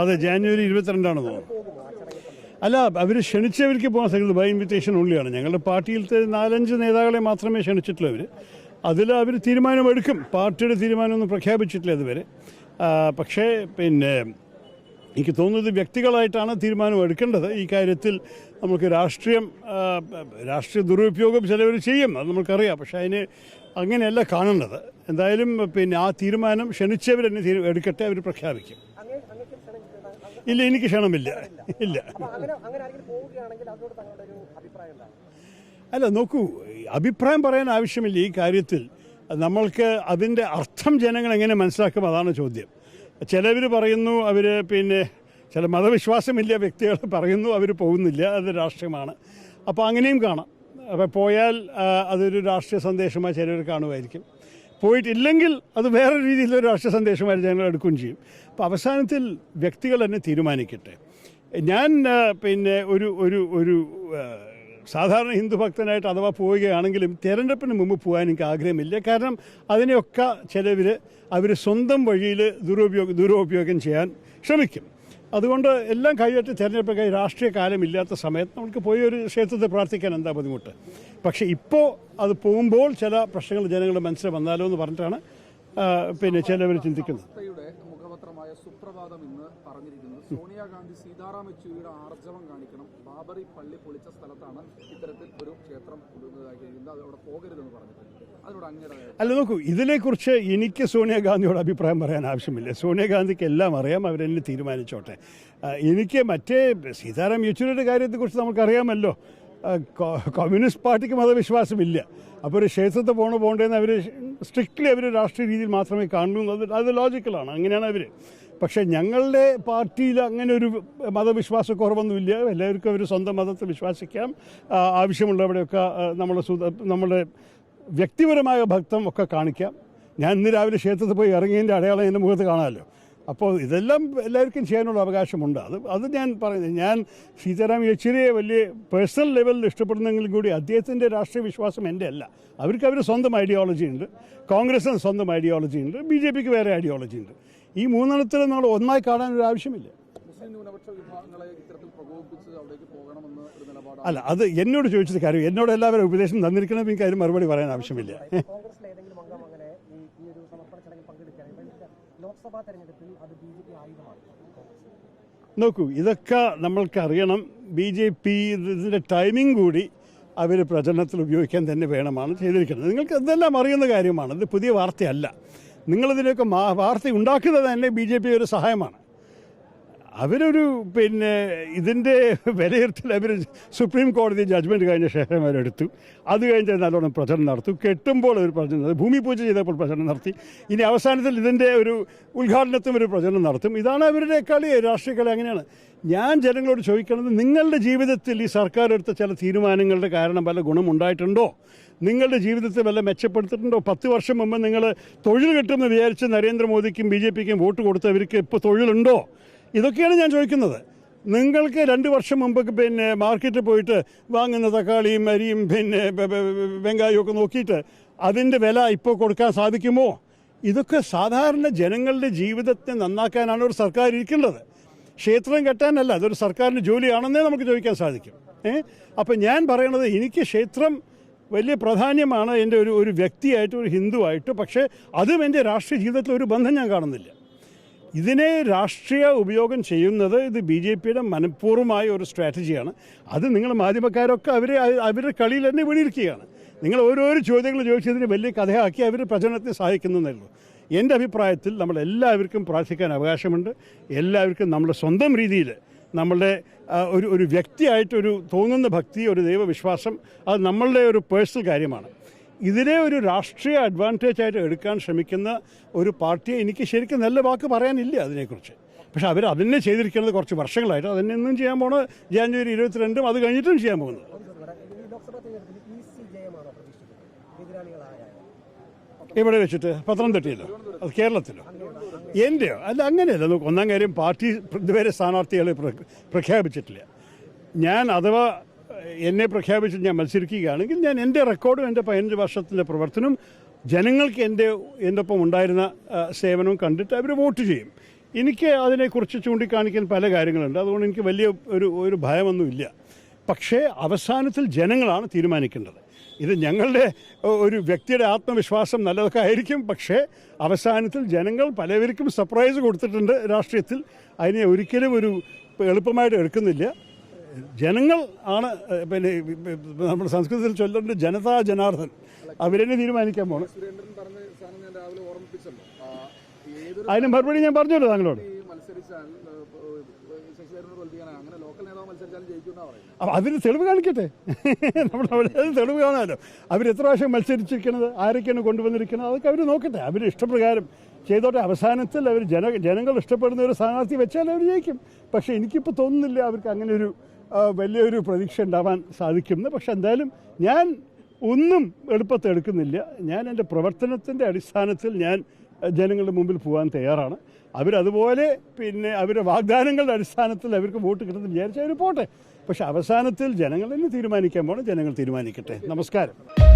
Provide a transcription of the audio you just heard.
അതെ ജാനുവരി ഇരുപത്തിരണ്ടാണ്? അല്ല അവർ ക്ഷണിച്ചവർക്ക് പോകാൻ സാധിക്കുന്നത് ബൈ ഇൻവിറ്റേഷൻ ഉള്ളിയാണ് ഞങ്ങളുടെ പാർട്ടിയിലത്തെ നാലഞ്ച് നേതാക്കളെ മാത്രമേ ക്ഷണിച്ചിട്ടുള്ളൂ അവർ അതിൽ അവർ തീരുമാനമെടുക്കും. പാർട്ടിയുടെ തീരുമാനമൊന്നും പ്രഖ്യാപിച്ചിട്ടില്ല ഇതുവരെ. പക്ഷേ പിന്നെ എനിക്ക് തോന്നുന്നത് വ്യക്തികളായിട്ടാണ് തീരുമാനം എടുക്കേണ്ടത് ഈ കാര്യത്തിൽ നമുക്ക് രാഷ്ട്രീയം രാഷ്ട്രീയ ദുരുപയോഗം ചിലവർ ചെയ്യും. അത് നമുക്കറിയാം പക്ഷേ അതിന് അങ്ങനെയല്ല കാണേണ്ടത് എന്തായാലും പിന്നെ ആ തീരുമാനം ക്ഷണിച്ചവർ തന്നെ എടുക്കട്ടെ അവർ പ്രഖ്യാപിക്കും. ഇല്ല എനിക്ക് ക്ഷണമില്ല. ഇല്ല. അല്ല നോക്കൂ അഭിപ്രായം പറയാൻ ആവശ്യമില്ല ഈ കാര്യത്തിൽ. നമ്മൾക്ക് അതിന്റെ അർത്ഥം ജനങ്ങൾ എങ്ങനെ മനസ്സിലാക്കും അതാണ് ചോദ്യം. ചിലവർ പറയുന്നു അവർ പിന്നെ ചില മതവിശ്വാസമില്ല വ്യക്തികൾ പറയുന്നു അവർ പോകുന്നില്ല അത് രാഷ്ട്രീയമാണ്. അപ്പോൾ അങ്ങനെയും കാണാം. അപ്പോൾ പോയാൽ അതൊരു രാഷ്ട്രീയ സന്ദേശമായി ചിലർ കാണുമായിരിക്കും. പോയിട്ടില്ലെങ്കിൽ അത് വേറെ രീതിയിലൊരു രാഷ്ട്രീയ സന്ദേശമായി ജനങ്ങൾ എടുക്കുകയും ചെയ്യും. അപ്പോൾ അവസാനത്തിൽ വ്യക്തികൾ തന്നെ തീരുമാനിക്കട്ടെ. ഞാൻ പിന്നെ ഒരു ഒരു ഒരു സാധാരണ ഹിന്ദു ഭക്തനായിട്ട് അഥവാ പോവുകയാണെങ്കിലും തിരഞ്ഞെടുപ്പിന് മുമ്പ് പോകാൻ എനിക്ക് ആഗ്രഹമില്ല. കാരണം അതിനെയൊക്കെ ചിലവർ അവർ സ്വന്തം വഴിയിൽ ദുരുപയോഗം ദുരുപയോഗം ചെയ്യാൻ ശ്രമിക്കും. അതുകൊണ്ട് എല്ലാം കഴിയട്ടെ തെരഞ്ഞെടുപ്പൊക്കെ രാഷ്ട്രീയ കാലമില്ലാത്ത സമയത്ത് നമുക്ക് പോയി ഒരു ക്ഷേത്രത്തിൽ പ്രാർത്ഥിക്കാൻ എന്താ ബുദ്ധിമുട്ട്? പക്ഷേ ഇപ്പോൾ അത് പോകുമ്പോൾ ചില പ്രശ്നങ്ങൾ ജനങ്ങളുടെ മനസ്സിൽ വന്നാലോ എന്ന് പറഞ്ഞിട്ടാണ് പിന്നെ ചിലവർ ചിന്തിക്കുന്നത്. വാർത്തയുടെ സുപ്രഭാതം ഇന്ന് പറഞ്ഞിരിക്കുന്നത് സോണിയാഗാന്ധി സീതാറാം യെച്ചൂരിയുടെ ആർജവം കാണിക്കണം. ബാബറി പള്ളി പൊളിച്ച സ്ഥലത്താണ് ഇത്തരത്തിൽ ഒരു ക്ഷേത്രം അവിടെ പോകരുതെന്ന് പറഞ്ഞു അതിനോട് അങ്ങയുടെ അല്ല നോക്കൂ ഇതിനെക്കുറിച്ച് എനിക്ക് സോണിയാഗാന്ധിയോട് അഭിപ്രായം പറയാൻ ആവശ്യമില്ല. സോണിയാഗാന്ധിക്ക് എല്ലാം അറിയാം അവരെന്നെ തീരുമാനിച്ചോട്ടെ. എനിക്ക് മറ്റേ സീതാറാം യെച്ചൂരിയുടെ കാര്യത്തെക്കുറിച്ച് നമുക്കറിയാമല്ലോ. കമ്മ്യൂണിസ്റ്റ് പാർട്ടിക്ക് മതവിശ്വാസമില്ല. അപ്പോൾ ഒരു ക്ഷേത്രത്തിൽ പോകണോ പോകേണ്ടതെന്ന് അവർ സ്ട്രിക്ട്ലി അവർ രാഷ്ട്രീയ രീതിയിൽ മാത്രമേ കാണൂ അത് അത് ലോജിക്കലാണ് അങ്ങനെയാണ് അവർ പക്ഷേ ഞങ്ങളുടെ പാർട്ടിയിൽ അങ്ങനെ ഒരു മതവിശ്വാസക്കുറവൊന്നുമില്ല. എല്ലാവർക്കും അവർ സ്വന്തം മതത്തിൽ വിശ്വസിക്കാം. ആവശ്യമുള്ളവിടെയൊക്കെ നമ്മളെ നമ്മുടെ വ്യക്തിപരമായ ഭക്തം ഒക്കെ കാണിക്കാം. ഞാൻ ഇന്ന് രാവിലെ ക്ഷേത്രത്തിൽ പോയി ഇറങ്ങിയതിന്റെ അടയാളം എന്റെ മുഖത്ത് കാണാമല്ലോ. അപ്പോൾ ഇതെല്ലാം എല്ലാവർക്കും ചെയ്യാനുള്ള അവകാശമുണ്ട്. അത് അത് ഞാൻ പറയുന്നത് ഞാൻ സീതാറാം യെച്ചൂരിയെ വലിയ പേഴ്സണൽ ലെവലിൽ ഇഷ്ടപ്പെടുന്നെങ്കിലും കൂടി അദ്ദേഹത്തിന്റെ രാഷ്ട്രീയ വിശ്വാസം എന്റെ അല്ല. അവർക്ക് അവർ സ്വന്തം ഐഡിയോളജി ഉണ്ട്. കോൺഗ്രസിന് സ്വന്തം ഐഡിയോളജി ഉണ്ട്. ബി ജെ പിക്ക് വേറെ ഐഡിയോളജി ഉണ്ട്. ഈ മൂന്നെണ്ണത്തിൽ നമ്മൾ ഒന്നായി കാണാൻ ഒരു ആവശ്യമില്ല. അല്ല അത് എന്നോട് ചോദിച്ചത് കാര്യം. എന്നോട് എല്ലാവരും ഉപദേശം തന്നിരിക്കണം എനിക്ക് അതിന് മറുപടി പറയാൻ ആവശ്യമില്ല കോൺഗ്രസിലെ ഏതെങ്കിലും അംഗം അങ്ങനെ ഈ ഈ അത് നോക്കൂ ഇതൊക്കെ നമ്മൾക്ക് അറിയണം. ബി ജെ പി ഇതിന്റെ ടൈമിംഗ് കൂടി അവർ പ്രചരണത്തിൽ ഉപയോഗിക്കാൻ തന്നെ വേണമാണ് ചെയ്തിരിക്കുന്നത്. നിങ്ങൾക്ക് ഇതെല്ലാം അറിയുന്ന കാര്യമാണ്. ഇത് പുതിയ വാർത്തയല്ല. നിങ്ങളിതിനൊക്കെ വാർത്ത ഉണ്ടാക്കുന്നത് തന്നെ ബി ജെ പി ഒരു സഹായമാണ്. അവരൊരു പിന്നെ ഇതിന്റെ വിലയിരുത്തൽ അവർ സുപ്രീം കോടതി ജഡ്ജ്മെന്റ് കഴിഞ്ഞ ശേഷം അവരെടുത്തു. അത് കഴിഞ്ഞ് നല്ലോണം പ്രചരണം നടത്തും. കെട്ടുമ്പോൾ ഒരു പ്രചരണം നടത്തി. ഭൂമി പൂജ ചെയ്തപ്പോൾ പ്രചരണം നടത്തി. ഇനി അവസാനത്തിൽ ഇതിന്റെ ഒരു ഉദ്ഘാടനത്തും ഒരു പ്രചരണം നടത്തും. ഇതാണ് അവരുടെ കളി. രാഷ്ട്രീയ കളി അങ്ങനെയാണ്. ഞാൻ ജനങ്ങളോട് ചോദിക്കുന്നത് നിങ്ങളുടെ ജീവിതത്തിൽ ഈ സർക്കാർ എടുത്ത ചില തീരുമാനങ്ങളുടെ കാരണം വല്ല ഗുണമുണ്ടായിട്ടുണ്ടോ നിങ്ങളുടെ ജീവിതത്തെ വല്ല മെച്ചപ്പെടുത്തിയിട്ടുണ്ടോ? പത്ത് വർഷം മുമ്പ് നിങ്ങൾ തൊഴിൽ കിട്ടുമെന്ന് വിചാരിച്ച് നരേന്ദ്രമോദിക്കും ബി ജെ പിക്കും വോട്ട് കൊടുത്തവർക്ക് ഇപ്പോൾ തൊഴിലുണ്ടോ? ഇതൊക്കെയാണ് ഞാൻ ചോദിക്കുന്നത്. നിങ്ങൾക്ക് രണ്ട് വർഷം മുമ്പ് പിന്നെ മാർക്കറ്റിൽ പോയിട്ട് വാങ്ങുന്ന തക്കാളിയും അരിയും പിന്നെ വെങ്കായവും ഒക്കെ നോക്കിയിട്ട് അതിന്റെ വില ഇപ്പോൾ കൊടുക്കാൻ സാധിക്കുമോ? ഇതൊക്കെ സാധാരണ ജനങ്ങളുടെ ജീവിതത്തെ നന്നാക്കാനാണ് ഒരു സർക്കാർ ഇരിക്കേണ്ടത്. ക്ഷേത്രം കെട്ടാനല്ല അതൊരു സർക്കാരിന്റെ ജോലിയാണെന്നേ നമുക്ക് ചോദിക്കാൻ സാധിക്കും. ഏ? അപ്പം ഞാൻ പറയണത് എനിക്ക് ക്ഷേത്രം വലിയ പ്രാധാന്യമാണ് എന്റെ ഒരു ഒരു വ്യക്തിയായിട്ട് ഒരു ഹിന്ദുവായിട്ട് പക്ഷേ അതും എന്റെ രാഷ്ട്രീയ ജീവിതത്തിൽ ഒരു ബന്ധം ഞാൻ കാണുന്നില്ല. ഇതിനെ രാഷ്ട്രീയ ഉപയോഗം ചെയ്യുന്നത് ഇത് ബി ജെ പിയുടെ മനഃപൂർവമായ ഒരു സ്ട്രാറ്റജിയാണ്. അത് നിങ്ങൾ മാധ്യമക്കാരൊക്കെ അവരെ അവരുടെ കളിയിൽ തന്നെ വീണിരിക്കുകയാണ്. നിങ്ങൾ ഓരോരോ ചോദ്യങ്ങൾ ചോദിച്ചതിന് വലിയ കഥയാക്കി അവർ പ്രചരണത്തിന് സഹായിക്കുന്നതേ ഉള്ളൂ. എന്റെ അഭിപ്രായത്തിൽ നമ്മൾ എല്ലാവർക്കും പ്രാർത്ഥിക്കാൻ അവകാശമുണ്ട്. എല്ലാവർക്കും നമ്മുടെ സ്വന്തം രീതിയിൽ നമ്മളുടെ ഒരു ഒരു വ്യക്തിയായിട്ടൊരു തോന്നുന്ന ഭക്തി ഒരു ദൈവവിശ്വാസം അത് നമ്മളുടെ ഒരു പേഴ്സണൽ കാര്യമാണ്. ഇതിനെ ഒരു രാഷ്ട്രീയ അഡ്വാന്റേജ് ആയിട്ട് എടുക്കാൻ ശ്രമിക്കുന്ന ഒരു പാർട്ടിയെ എനിക്ക് ശരിക്കും നല്ല വാക്ക് പറയാനില്ല അതിനെക്കുറിച്ച്. പക്ഷെ അവർ അതിനെ ചെയ്തിരിക്കുന്നത് കുറച്ച് വർഷങ്ങളായിട്ട്. അതിനെ ഇന്നും ചെയ്യാൻ പോണത് ജാനുവരി ഇരുപത്തിരണ്ടും അത് കഴിഞ്ഞിട്ടും ചെയ്യാൻ പോകുന്നത്. ഇവിടെ വെച്ചിട്ട്? പത്തനംതിട്ടയിലോ? അത് കേരളത്തിലോ? എന്റെയോ അല്ല അങ്ങനെയല്ല. നോക്ക് ഒന്നാം കാര്യം പാർട്ടി ഇതുവരെ സ്ഥാനാർത്ഥികളെ പ്രഖ്യാപിച്ചിട്ടില്ല. ഞാൻ അഥവാ എന്നെ പ്രഖ്യാപിച്ച് ഞാൻ മത്സരിക്കുകയാണെങ്കിൽ ഞാൻ എന്റെ റെക്കോർഡും എന്റെ പതിനഞ്ച് വർഷത്തിന്റെ പ്രവർത്തനവും ജനങ്ങൾക്ക് എന്റെ എന്റെ ഒപ്പം ഉണ്ടായിരുന്ന സേവനവും കണ്ടിട്ട് അവർ വോട്ട് ചെയ്യും. എനിക്ക് അതിനെക്കുറിച്ച് ചൂണ്ടിക്കാണിക്കാൻ പല കാര്യങ്ങളുണ്ട്. അതുകൊണ്ട് എനിക്ക് വലിയ ഒരു ഒരു ഭയമൊന്നുമില്ല. പക്ഷേ അവസാനത്തിൽ ജനങ്ങളാണ് തീരുമാനിക്കേണ്ടത്. ഇത് ഞങ്ങളുടെ ഒരു വ്യക്തിയുടെ ആത്മവിശ്വാസം നല്ലതൊക്കെ ആയിരിക്കും. പക്ഷേ അവസാനത്തിൽ ജനങ്ങൾ പലവർക്കും സർപ്രൈസ് കൊടുത്തിട്ടുണ്ട് രാഷ്ട്രീയത്തിൽ. അതിനെ ഒരിക്കലും ഒരു എളുപ്പമായിട്ട് എടുക്കുന്നില്ല. ജനങ്ങൾ ആണ് പിന്നെ നമ്മുടെ സംസ്കൃതത്തിൽ ചൊല്ലുന്നുണ്ട് ജനതാ ജനാർദ്ദൻ. അവരെന്നെ തീരുമാനിക്കാൻ പോകണം അതിന് മറുപടി ഞാൻ പറഞ്ഞല്ലോ താങ്കളോട്. അപ്പം അതിന് തെളിവ് കാണിക്കട്ടെ. നമ്മൾ അവിടെ തെളിവ് കാണാമല്ലോ. അവർ എത്ര പ്രാവശ്യം മത്സരിച്ചിരിക്കുന്നത് ആരൊക്കെയാണ് കൊണ്ടുവന്നിരിക്കുന്നത് അതൊക്കെ അവർ നോക്കട്ടെ. അവർ ഇഷ്ടപ്രകാരം ചെയ്തോട്ടെ. അവസാനത്തിൽ അവർ ജന ജനങ്ങൾ ഇഷ്ടപ്പെടുന്ന ഒരു സ്ഥാനാർത്ഥി വെച്ചാൽ അവർ ജയിക്കും. പക്ഷേ എനിക്കിപ്പോൾ തോന്നുന്നില്ല അവർക്ക് അങ്ങനെ ഒരു വലിയൊരു പ്രതീക്ഷ ഉണ്ടാവാൻ സാധിക്കുമെന്ന്. പക്ഷെ എന്തായാലും ഞാൻ ഒന്നും എളുപ്പത്തിൽ എടുക്കുന്നില്ല. ഞാൻ എന്റെ പ്രവർത്തനത്തിന്റെ അടിസ്ഥാനത്തിൽ ഞാൻ ജനങ്ങളുടെ മുമ്പിൽ പോകാൻ തയ്യാറാണ്. അവരതുപോലെ പിന്നെ അവരുടെ വാഗ്ദാനങ്ങളുടെ അടിസ്ഥാനത്തിൽ അവർക്ക് വോട്ട് കിട്ടുമെന്ന് വിചാരിച്ചാൽ അവർ പോട്ടെ. പക്ഷെ അവസാനത്തിൽ ജനങ്ങൾ തന്നെ തീരുമാനിക്കാൻ പോകണം ജനങ്ങൾ തീരുമാനിക്കട്ടെ. നമസ്കാരം.